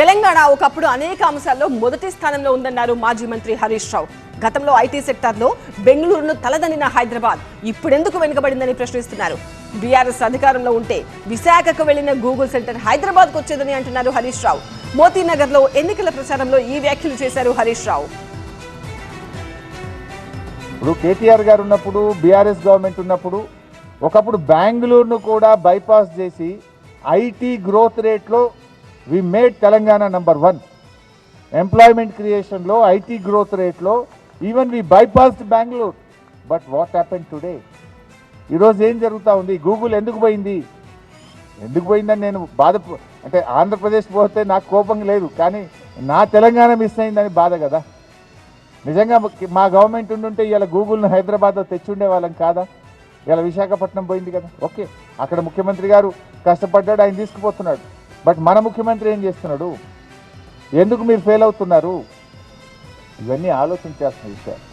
తెలంగాణ ఒకప్పుడు అనేక అంశాల్లో మొదటి స్థానంలో ఉందన్నారు మాజీ మంత్రి హరీష్ రావు. గతంలో ఐటీ సెక్టార్లో బెంగళూరును తలదనిన హైదరాబాద్ ఇప్పుడెందుకు వెనుకబడిందని ప్రశ్నిస్తున్నారు. బీఆర్ఎస్ అధికారంలో ఉంటే విశాఖకు వెళ్ళిన గూగుల్ సెంటర్ హైదరాబాద్కు వచ్చేదని అంటున్నారు హరీష్ రావు. మోతీనగర్లో ఎన్నికల ప్రచారంలో ఈ వ్యాఖ్యలు చేశారు హరీష్ రావు. ఇప్పుడు కేటీఆర్ గారు ఉన్నప్పుడు బీఆర్ఎస్ గవర్నమెంట్ ఉన్నప్పుడు ఒకప్పుడు బెంగళూరును కూడా బైపాస్ చేసి ఐటీ గ్రోత్ రేట్లో we made Telangana number one employment క్రియేషన్లో IT growth రేట్లో even we bypassed Bengaluru but what happen today ఈరోజు ఏం జరుగుతూ ఉంది? గూగుల్ ఎందుకు పోయింది? ఎందుకు పోయిందని నేను బాధ అంటే ఆంధ్రప్రదేశ్ పోతే నాకు కోపం లేదు కానీ నా తెలంగాణ మిస్ అయిందని బాధ కదా. నిజంగా మా గవర్నమెంట్ ఉండుంటే ఇలా గూగుల్ను హైదరాబాద్లో తెచ్చుండే వాళ్ళం కాదా? ఇలా విశాఖపట్నం పోయింది కదా. ఓకే అక్కడ ముఖ్యమంత్రి గారు కష్టపడ్డాడు ఆయన తీసుకుపోతున్నాడు. బట్ మన ముఖ్యమంత్రి ఏం చేస్తున్నాడు? ఎందుకు మీరు ఫెయిల్ అవుతున్నారు? ఇవన్నీ ఆలోచించాల్సిన విషయాలు.